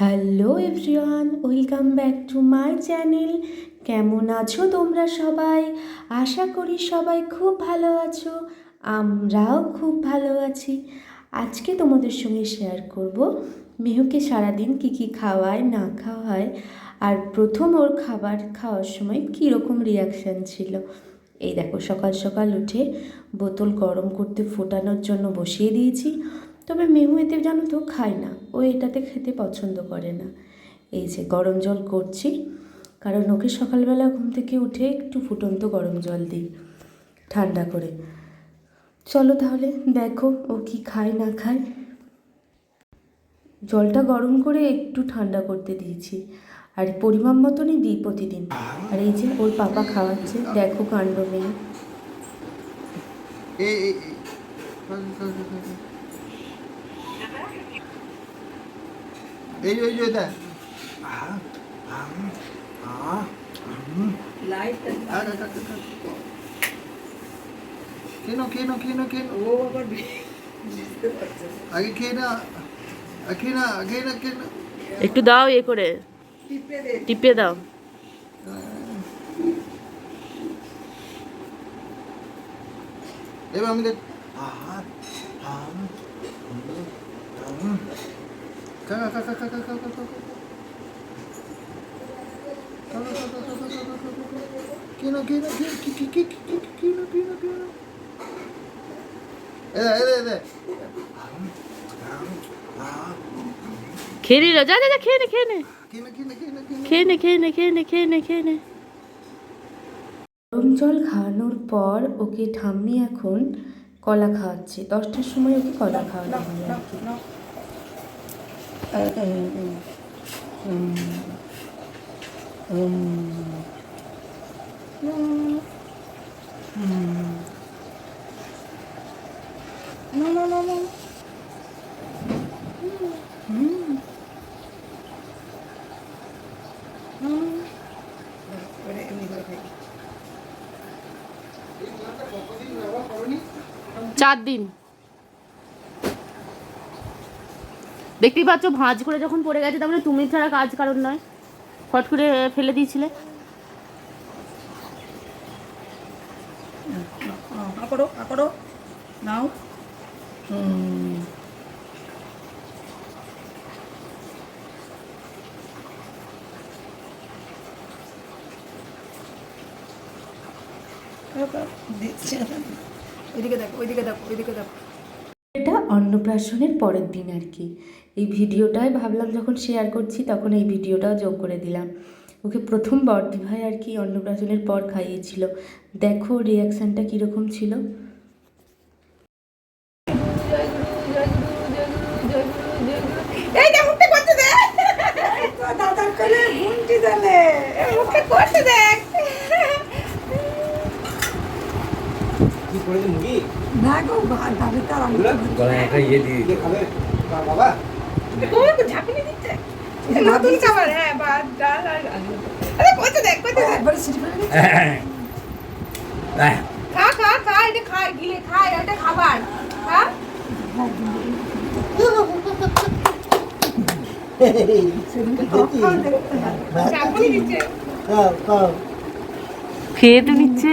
Hello everyone welcome back to my channel কেমন আছো তোমরা সবাই? আশা করি সবাই খুব ভালো আছো, আমরাও খুব ভালো আছি। আজকে তোমাদের সঙ্গে শেয়ার করব মেহুকে সারাদিন কী কী খাওয়ায়, না খাওয়ায়, আর প্রথম ওর খাবার খাওয়ার সময় কীরকম রিয়াকশান ছিল। এই দেখো, সকাল সকাল উঠে বোতল গরম করতে ফোটানোর জন্য বসিয়ে দিয়েছি। তবে মেহু এতে জানো তো খায় না। ও এটাতে খেতে পছন্দ করে না। এই যে গরম জল করছি, কারণ ওকে সকালবেলা ঘুম থেকে উঠে একটু ফুটন্ত গরম জল দিই, ঠান্ডা করে। চলো তাহলে, দেখো ও কি খায় না খায়। জলটা গরম করে একটু ঠান্ডা করতে দিয়েছি। আর পরিমাণ মতনই দিই প্রতিদিন। আর এই যে ওর পাপা খাওয়াচ্ছে, দেখো কাণ্ড মেয়ে। এই ওই যে দেখ কেন কেন কেন কেন ও আগে খেয়ে না খেয়ে না খেয়ে না খেয়ে না একটু দাও ইয়ে করে টিপে দাও এবার আমাদের খেয়ে যা যা খেয়ে নে খেয়ে খেয়ে নে খেয়ে নে খেয়ে নে খেয়ে নে খেয়ে নে গরম জল খাওয়ানোর পর ওকে ঠাম্মি এখন কলা খাওয়াচ্ছে দশটার সময় ওকে কলা খাওয়ানো হয় আর কি No, no, no, no. চার দিন দেখতেই পাচ্ছ, ভাঁজ করে যখন পড়ে গেছে, তার মানে তুমি ছাড়া কাজ কারণ নয়। ফট করে ফেলে দিয়েছিলে। ওইদিকে দেখো ওইদিকে দেখো ওইদিকে দেখো। অন্নপ্রাশনের পরের দিন আর কি। এই ভিডিওটাই ভাবলাম যখন শেয়ার করছি, তখন এই ভিডিওটাও যোগ করে দিলাম। ওকে প্রথম বর্দি ভাই আর কি অন্নপ্রাশনের পর খাইয়েছিল। দেখো রিয়াকশানটা কীরকম ছিল। এই যে মুখটা করতে দে দাদার করে ঘুমটি দিলে মুখটা করতে দেখ কি করেছে মুগি না গো দাবি তার গলায় একটা ইয়ে দিয়ে খাবে? বাবা। ঝাঁকুনি দিচ্ছে? নতুন খাবার। হ্যাঁ ভাত ডাল আর আলু আরে করতে দেখ করতে দেখ। সিটি ফেলে খা খা খা এটা খা গিলে খা এটা খাবার। খা। ঝাঁকুনি দিচ্ছে। খাও খাও। খেয়ে তো নিচ্ছে।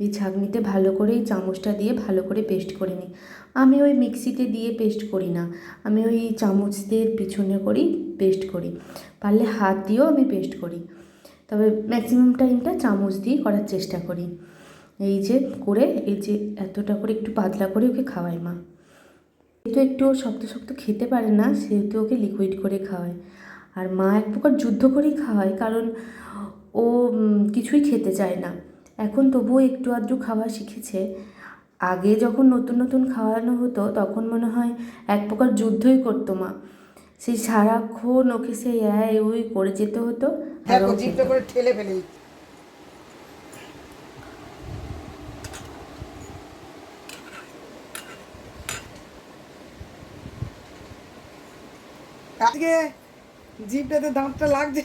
এই ছাঁকনিতে ভালো করে চামচটা দিয়ে ভালো করে পেস্ট করে নিই। আমি ওই মিক্সিতে দিয়ে পেস্ট করি না। আমি ওই চামচ দিয়ে পিছনে করি পেস্ট করি। পারলে হাত দিয়েও আমি পেস্ট করি। তবে ম্যাক্সিমাম টাইমটা চামচ দিয়ে করার চেষ্টা করি। এই যে করে, এই যে এতটা করে একটু পাতলা করে ওকে খাওয়াই মা। যেহেতু একটু শক্ত শক্ত খেতে পারে না, সেহেতু ওকে লিকুইড করে খাওয়ায় আর মা এক প্রকার যুদ্ধ করেই খাওয়ায়, কারণ ও কিছুই খেতে চায় না। এখন তবুও একটু আধটু খাওয়া শিখেছে। আগে যখন নতুন নতুন খাওয়ানো হতো তখন মনে হয় এক প্রকার যুদ্ধই করতো মা। সেই সারাক্ষণ ওকে সেই এই ওই করে যেতে হতো করে ঠেলে ফেলে। আজকে জিভটাতে দাঁতটা লাগছে।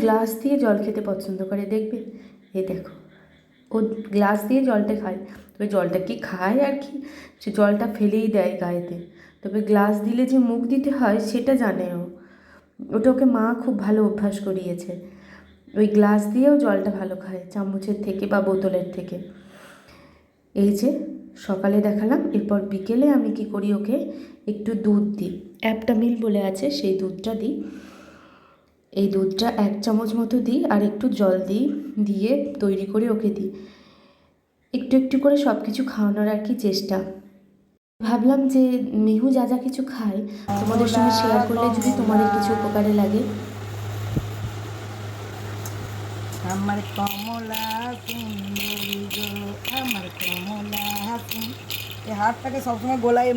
গ্লাস দিয়ে জল খেতে পছন্দ করে, দেখবে? এই দেখো, ও গ্লাস দিয়ে জলটা খায়। তবে জলটা কি খায় আর কি? সে জলটা ফেলেই দেয় গায়েতে। তবে গ্লাস দিলে যে মুখ দিতে হয়, সেটা জানে ও। ওটা ওকে মা খুব ভালো অভ্যাস করিয়েছে। ওই গ্লাস দিয়েও জলটা ভালো খায়, চামচের থেকে বা বোতলের থেকে। এই যে, সকালে দেখালাম, এরপর বিকেলে আমি কি করি ওকে? একটু দুধ দিই। অ্যাপটা মিল বলে আছে, সেই দুধটা দিই। এই দুধটা এক চামচ মতো দিই আর একটু জল দিই, দিয়ে তৈরি করে ওকে দিই। একটু একটু করে সব কিছু খাওয়ানোর আর কি চেষ্টা। ভাবলাম যে মিহু যা যা কিছু খায়, তোমাদের সঙ্গে শেয়ার করলে যদি তোমাদের কিছু উপকারে লাগে। কমলা আমার কমলা হাতটাকে সবসময় গোলায়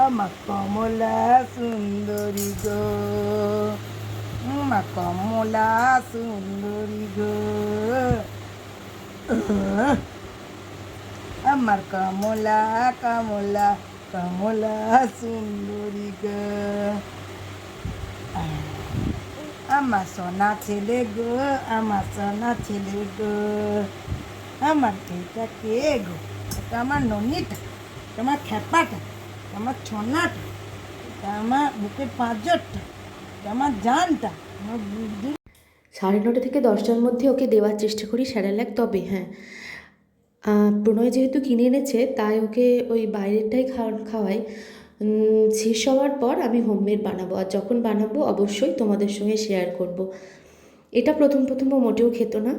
আমার কমলা সুন্দরী গো আমার কমলা সুন্দরী গো আমার কমলা কমলা কমলা সুন্দরী গো আমার সোনা ছেলে গো আমার সোনা ছেলে গো আমার এটা কে গো এটা আমার ননিটা এটা আমার খেপাটা এটা আমার ছনাটা, এটা আমার বুকের পাঁচজরটা এটা আমার জানটা, আমার সাড়ে নটা থেকে দশটার মধ্যে ওকে দেওয়ার চেষ্টা করি স্যারেলাক তবে হ্যাঁ। প্রণয় যেহেতু কিনে এনেছে, তাই ওকে ওই বাইরেরটাই খাওয়া, খাওয়াই। শেষ হওয়ার পর আমি হোমমেড বানাবো, আর যখন বানাবো অবশ্যই তোমাদের সঙ্গে শেয়ার করব। এটা প্রথম প্রথম ও মোটেও খেত না।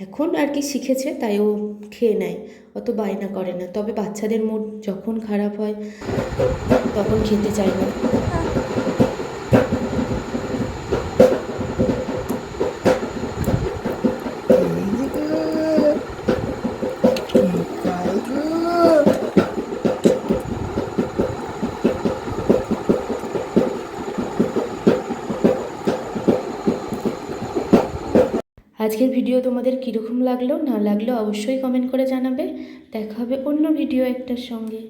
এখন আর কি শিখেছে, তাই ও খেয়ে নেয়, অত বায়না করে না। তবে বাচ্চাদের মুড যখন খারাপ হয়, তখন খেতে চায় না এই যে গো কি খাই গো আজকের ভিডিও তোমাদের কীরকম লাগল? না লাগল অবশ্যই কমেন্ট করে জানাবে। দেখা হবে অন্য ভিডিও একটার সঙ্গে।